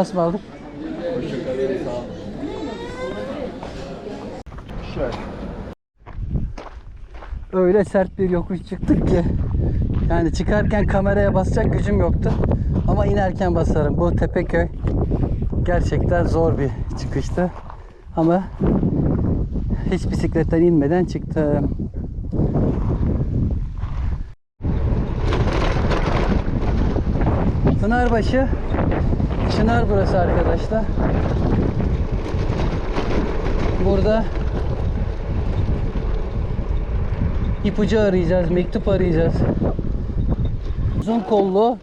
Allah'a ısmarladık. Öyle sert bir yokuş çıktık ki yani çıkarken kameraya basacak gücüm yoktu. Ama inerken basarım. Bu Tepeköy gerçekten zor bir çıkıştı. Ama hiç bisikletten inmeden çıktım. Pınarbaşı Çınar burası arkadaşlar. Burada ipucu arayacağız, mektup arayacağız. Uzun kollu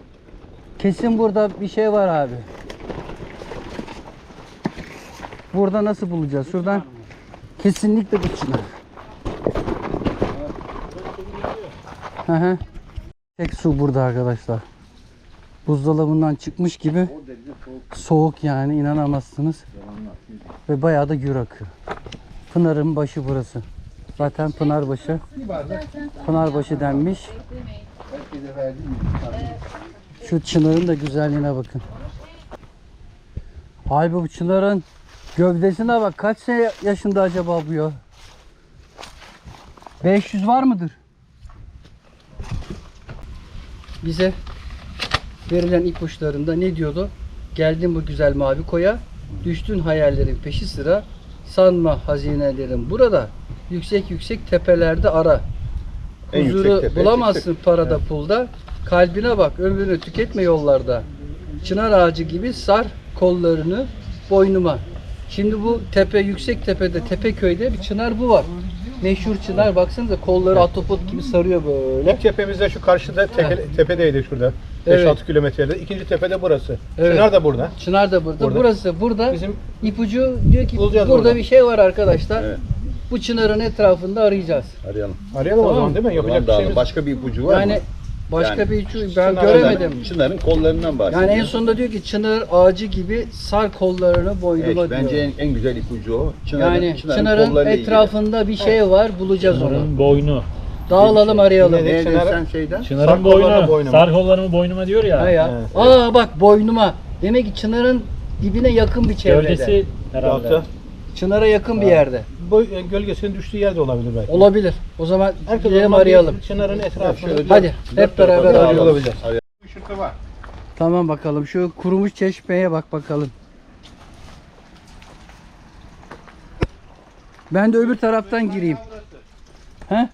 kesin burada bir şey var abi. Burada nasıl bulacağız? Şuradan kesinlikle bu çınar. Hı hı. Tek su burada arkadaşlar. Buzdolabından çıkmış gibi soğuk yani inanamazsınız. Ve bayağı da gür akıyor. Pınar'ın başı burası. Zaten Pınarbaşı. Pınarbaşı denmiş. Şu çınarın da güzelliğine bakın. Halbuki bu çınarın gövdesine bak. Kaç sene yaşında acaba bu ya? 500 var mıdır? Bize verilen ipuçlarında ne diyordu? Geldin bu güzel mavi koya, düştün hayallerin peşi sıra, sanma hazinelerin burada, yüksek yüksek tepelerde ara. En yüksek Huzuru tepeye bulamazsın çıktık. parada pulda, kalbine bak ömrünü tüketme yollarda. Çınar ağacı gibi sar kollarını boynuma. Şimdi bu tepe yüksek tepede Tepeköy'de bir çınar bu var. Meşhur çınar baksanıza kolları atopot gibi sarıyor böyle. İlk tepemizde şu karşıda tepe, tepedeydi şurada. 5-6 Evet. kilometrede. İkinci tepede burası. Evet. Çınar da burada. Çınar da burada. Burada. Burası burada. Bizim ipucu diyor ki Bulacağız burada burada. bir şey var arkadaşlar. Evet. Bu çınarın etrafında arayacağız. Arayalım. arayalım o Tamam. zaman değil mi? Yapacak bir şeyimiz Başka bir ipucu var yani mı? Başka Yani bir ipucu ben göremedim. Çınarın kollarından bahsediyor. Yani en sonunda diyor ki çınar ağacı gibi sar kollarını boynuma Evet, diyor. bence en, en güzel ipucu o. Çınarın, yani Çınar'ın, Çınar'ın kollarıyla ilgili. etrafında bir şey var. Bulacağız onu. Çınarın boynu. Dağılalım arayalım. Ne de dedin Çınar'a- sen şeyden? Çınarın Sar kollarına boynu. boynuma. Sar kollarımı boynuma diyor ya. Ha ya. Evet. Aa bak boynuma. Demek ki Çınar'ın dibine yakın bir çevrede. Gövdesi herhalde. Yaptı. Çınar'a yakın bir yerde. Bu e, gölgesinin düştüğü yerde olabilir belki. Olabilir. O zaman Herkes gidelim arayalım. Çınarın etrafında. Şöyle Hadi hep beraber arayalım. olabilir. Işırtı var. Tamam bakalım şu kurumuş çeşmeye bak bakalım. Ben de öbür taraftan gireyim. He?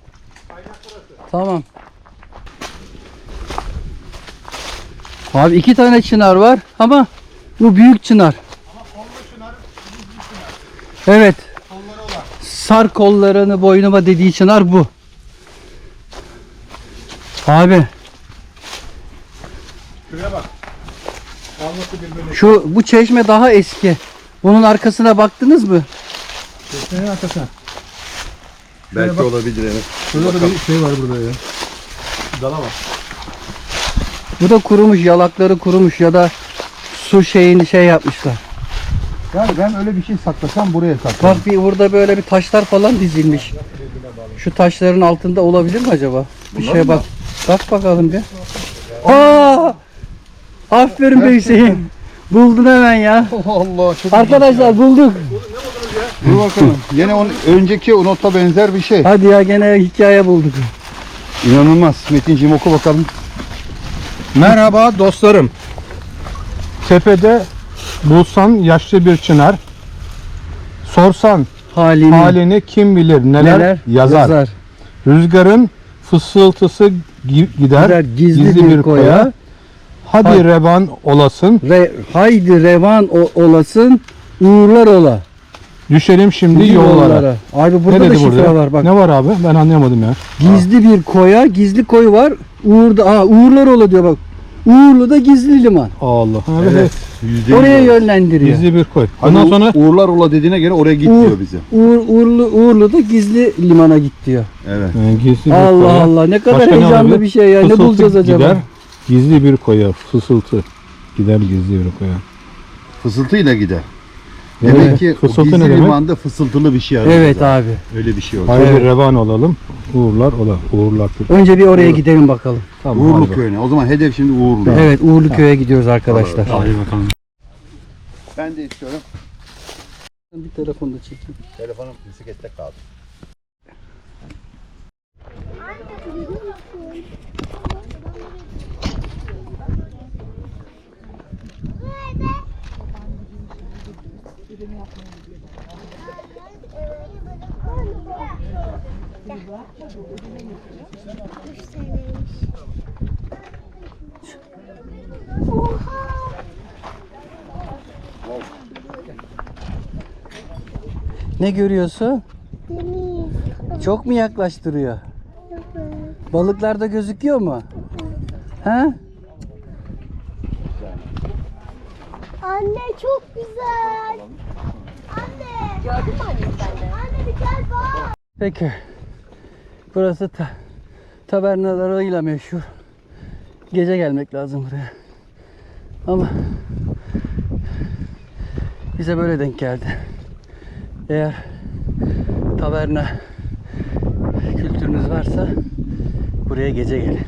Tamam. Abi iki tane çınar var ama bu büyük çınar. Evet. Sar kollarını boynuma dediği çınar bu. Abi Şuraya bak. Alması bir böyle. Şu bu çeşme daha eski. Bunun arkasına baktınız mı? Çeşmenin arkasına. Belki olabilir evet. Şurada da bir şey var burada ya. Dala var. Bu da kurumuş, yalakları kurumuş ya da su şeyini şey yapmışlar. Yani ben öyle bir şey saklasam buraya saklarım. Bak bir burada böyle bir taşlar falan dizilmiş. Şu taşların altında olabilir mi acaba? Bir şeye bak. Bak bakalım bir. Aa! Aferin be Hüseyin. Buldun hemen ya. Allah çok Arkadaşlar bulduk. Dur bakalım. Yine onun önceki nota benzer bir şey. Hadi ya gene hikaye bulduk. İnanılmaz. Metinciğim oku bakalım. Merhaba dostlarım. Tepede bulsan yaşlı bir çınar. Sorsan Halini. halini kim bilir neler, Neler? yazar. Rüzgarın fısıltısı gi- gider, Gider gizli, bir koya. Hadi Hay- revan olasın. Re, haydi revan o, olasın. Uğurlar ola. Düşelim şimdi yollara. Abi burada ne da şifre burada? var bak. Ne var abi? Ben anlayamadım ya. Gizli bir koya, gizli koy var. Uğurda, aa, uğurlar ola diyor bak. Uğurlu da gizli liman. Allah. Evet. Evet. Yüzde Oraya yüz. yönlendiriyor. Gizli bir koy. Hani Ondan U- sonra Uğurlar ola dediğine göre oraya git Uğur. diyor bize. Uğur, uğurlu, uğurlu da gizli limana git diyor. Evet. e, gizli bir Allah koya. Allah ne kadar Başka ne heyecanlı olabilir? bir şey ya. Ne Fısıltı bulacağız acaba? Gider, gizli bir koya. Fısıltı. Gider gizli bir koya. Fısıltıyla gider. Demek ki Fısıltı gizli ne demek? limanda fısıltılı bir şey arıyoruz. Evet abi. Öyle bir şey oldu. Haydi Evet. revan olalım. Uğurlar ola. Uğurlar. Önce bir oraya gidelim bakalım. Tamam. Uğurlu hadi köyüne. O zaman hedef şimdi Uğurlu. Evet Uğurlu köye gidiyoruz arkadaşlar. Hadi bakalım. Ben de istiyorum. Bir telefonu da çekeyim. Telefonum bisiklette kaldı. Ne görüyorsun? Deniz. Çok mu yaklaştırıyor? Balıklar da gözüküyor mu? He? Anne çok güzel. Anne. Gördün mü anne sen de? Anne gel bak. Peki. Burası ta tabernalarıyla meşhur. Gece gelmek lazım buraya. Ama bize böyle denk geldi. Eğer taverna kültürünüz varsa buraya gece gelin.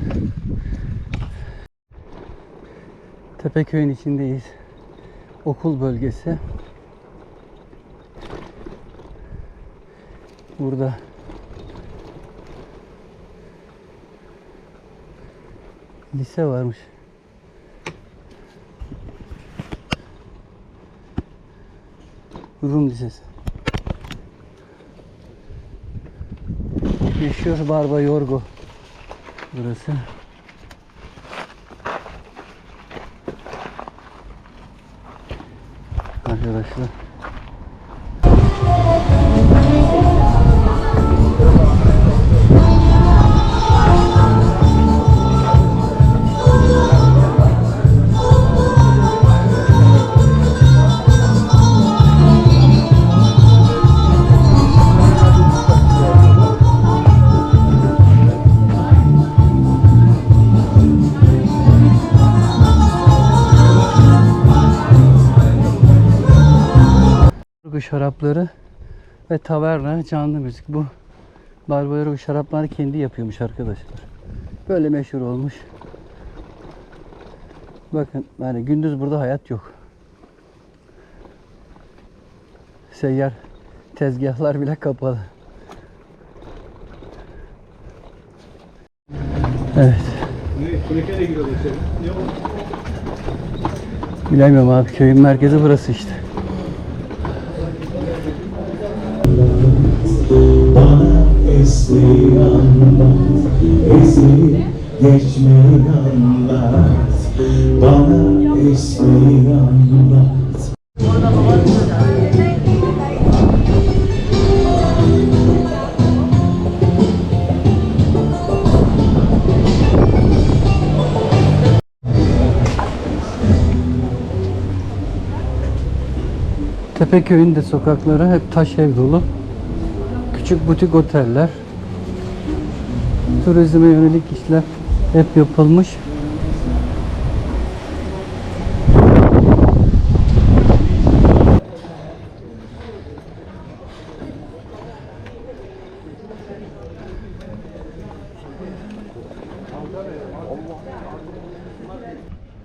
Tepeköy'ün içindeyiz. Okul bölgesi. Burada lise varmış. Rum Lisesi. Meşhur Barba Yorgo. Burası. Arkadaşlar. Şarapları ve taverna canlı müzik. Bu Barba Yorgo şarapları kendi yapıyormuş arkadaşlar. Böyle meşhur olmuş. Bakın yani gündüz burada hayat yok. Seyyar tezgahlar bile kapalı. Evet. Bilemiyorum abi köyün merkezi burası işte. Esmeyi anlat, esmeyi geçmeyi anlat. Bana esmeyi anlat. Tepeköy'ün de sokakları hep taş ev dolu. Küçük butik oteller. Turizme yönelik işler hep yapılmış.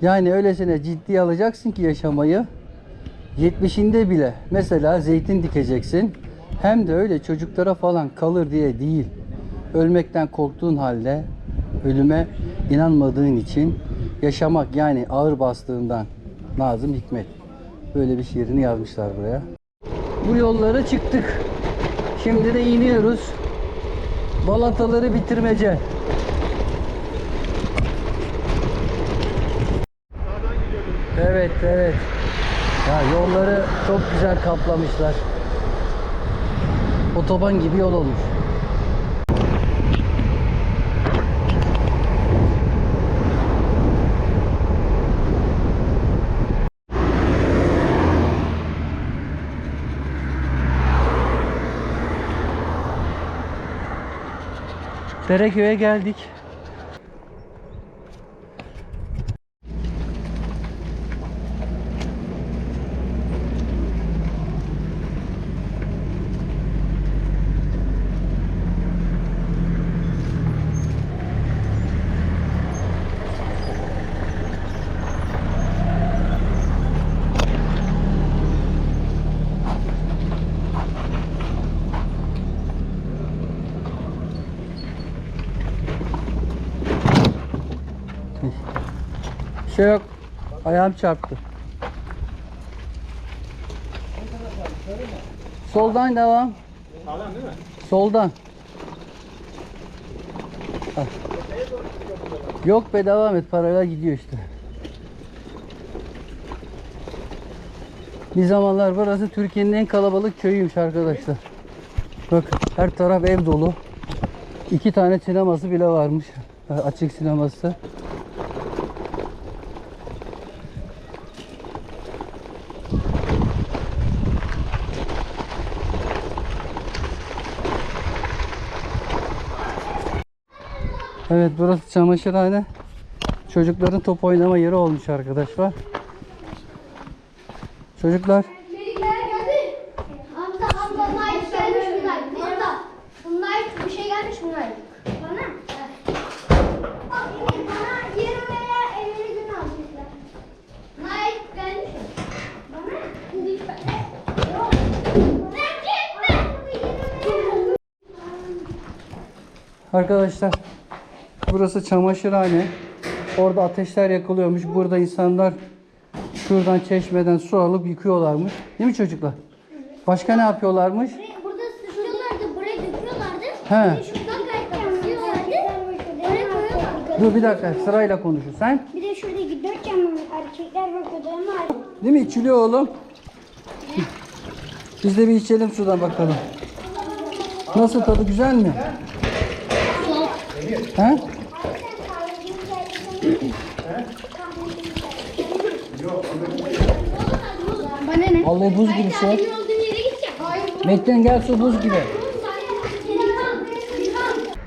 Yani öylesine ciddiye alacaksın ki yaşamayı. 70'inde bile mesela zeytin dikeceksin. Hem de öyle çocuklara falan kalır diye değil. Ölmekten korktuğun halde ölüme inanmadığın için yaşamak yani ağır bastığından Nazım Hikmet. Böyle bir şiirini yazmışlar buraya. Bu yollara çıktık. Şimdi de iniyoruz. Balataları bitirmece. Evet, evet. Ya yolları çok güzel kaplamışlar. Otoban gibi yol olmuş. Dereköy'e geldik. Şey yok. Ayağım çarptı. Soldan devam. Sağlam değil mi? Soldan. Ah. Yok be devam et paralel gidiyor işte. Bir zamanlar burası Türkiye'nin en kalabalık köyüymüş arkadaşlar. Bak her taraf ev dolu. İki tane sineması bile varmış. Açık sineması. Evet burası çamaşırhane. Çocukların top oynama yeri olmuş arkadaşlar. Çocuklar. Arkadaşlar burası çamaşırhane. Orada ateşler yakılıyormuş. Burada insanlar şuradan çeşmeden su alıp yıkıyorlarmış. Değil mi çocuklar? Başka ne yapıyorlarmış? Burada sıçrıyorlardı, buraya döküyorlardı. He. Şuradan. Dur bir dakika sırayla konuşun. Sen Bir de şuradaki dört camlı erkekler bakıyordu ama değil mi? İçiliyor oğlum. Biz de bir içelim sudan bakalım. Nasıl tadı güzel mi? He? Bana ne? Vallahi buz gibi gideceğim. Hayır. Metten gel su buz gibi.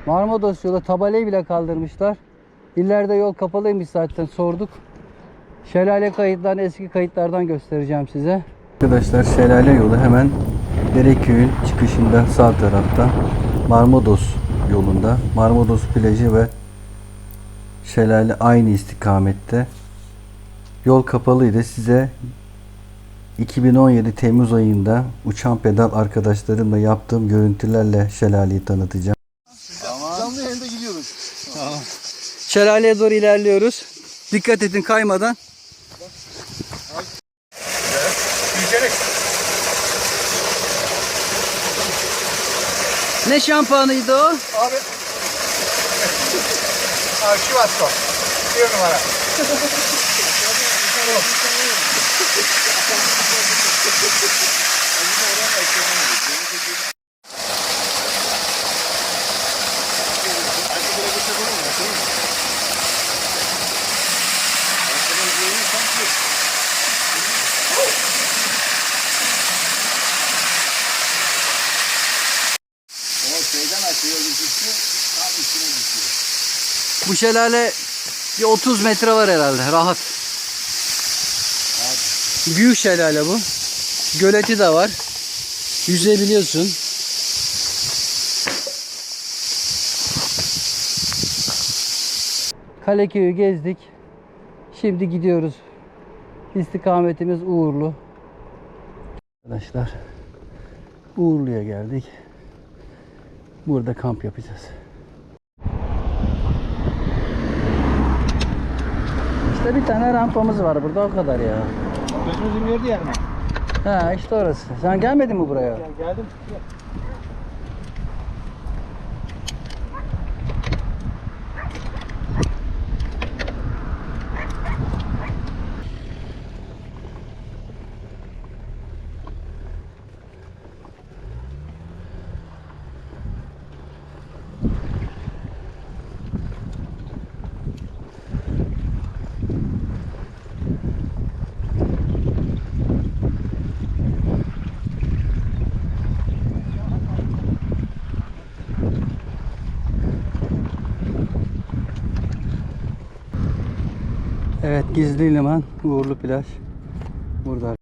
Marmados yolu tabelayı bile kaldırmışlar. İleride yol kapalıymış zaten sorduk. Şelale kayıtlarını eski kayıtlardan göstereceğim size. Arkadaşlar şelale yolu hemen Dereköy'ün çıkışında sağ tarafta Marmados yolunda. Marmados plajı ve şelale aynı istikamette. Yol kapalıydı. Size 2017 Temmuz ayında uçan pedal arkadaşlarımla yaptığım görüntülerle şelaleyi tanıtacağım. Canlı yayında gidiyoruz. Şelaleye doğru ilerliyoruz. Dikkat edin kaymadan. Ne şampuanıydı o? Abi. Abi şu Vasco. Bir numara. Bu şelale bir 30 metre var herhalde rahat. Büyük şelale bu. Göleti de var. Yüzebiliyorsun. Kaleköy'ü gezdik. Şimdi gidiyoruz. İstikametimiz Uğurlu. Arkadaşlar Uğurlu'ya geldik. Burada kamp yapacağız. İşte bir tane rampamız var burada o kadar ya. Gözümüzün gördüğü yer mi? Ha işte orası. Sen gelmedin mi buraya? Geldim. Evet Gizli Liman, Uğurlu Plaj. Burada.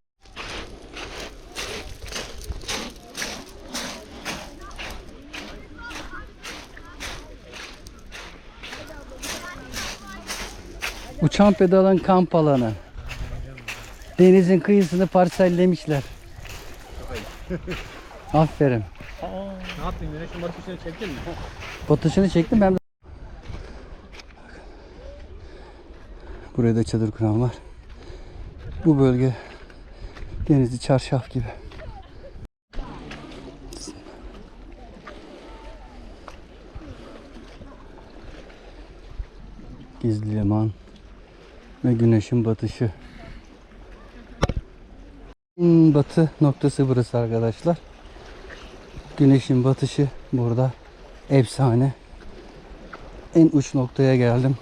Uçan pedalın kamp alanı. Denizin kıyısını parsellemişler. Aferin. Ne yaptın? Güneşin batışını çektin mi? Batışını çektim ben. Buraya da çadır kuran var. Bu bölge denizli çarşaf gibi. Gizli liman ve güneşin batışı. Batı noktası burası arkadaşlar. Güneşin batışı burada efsane. En uç noktaya geldim.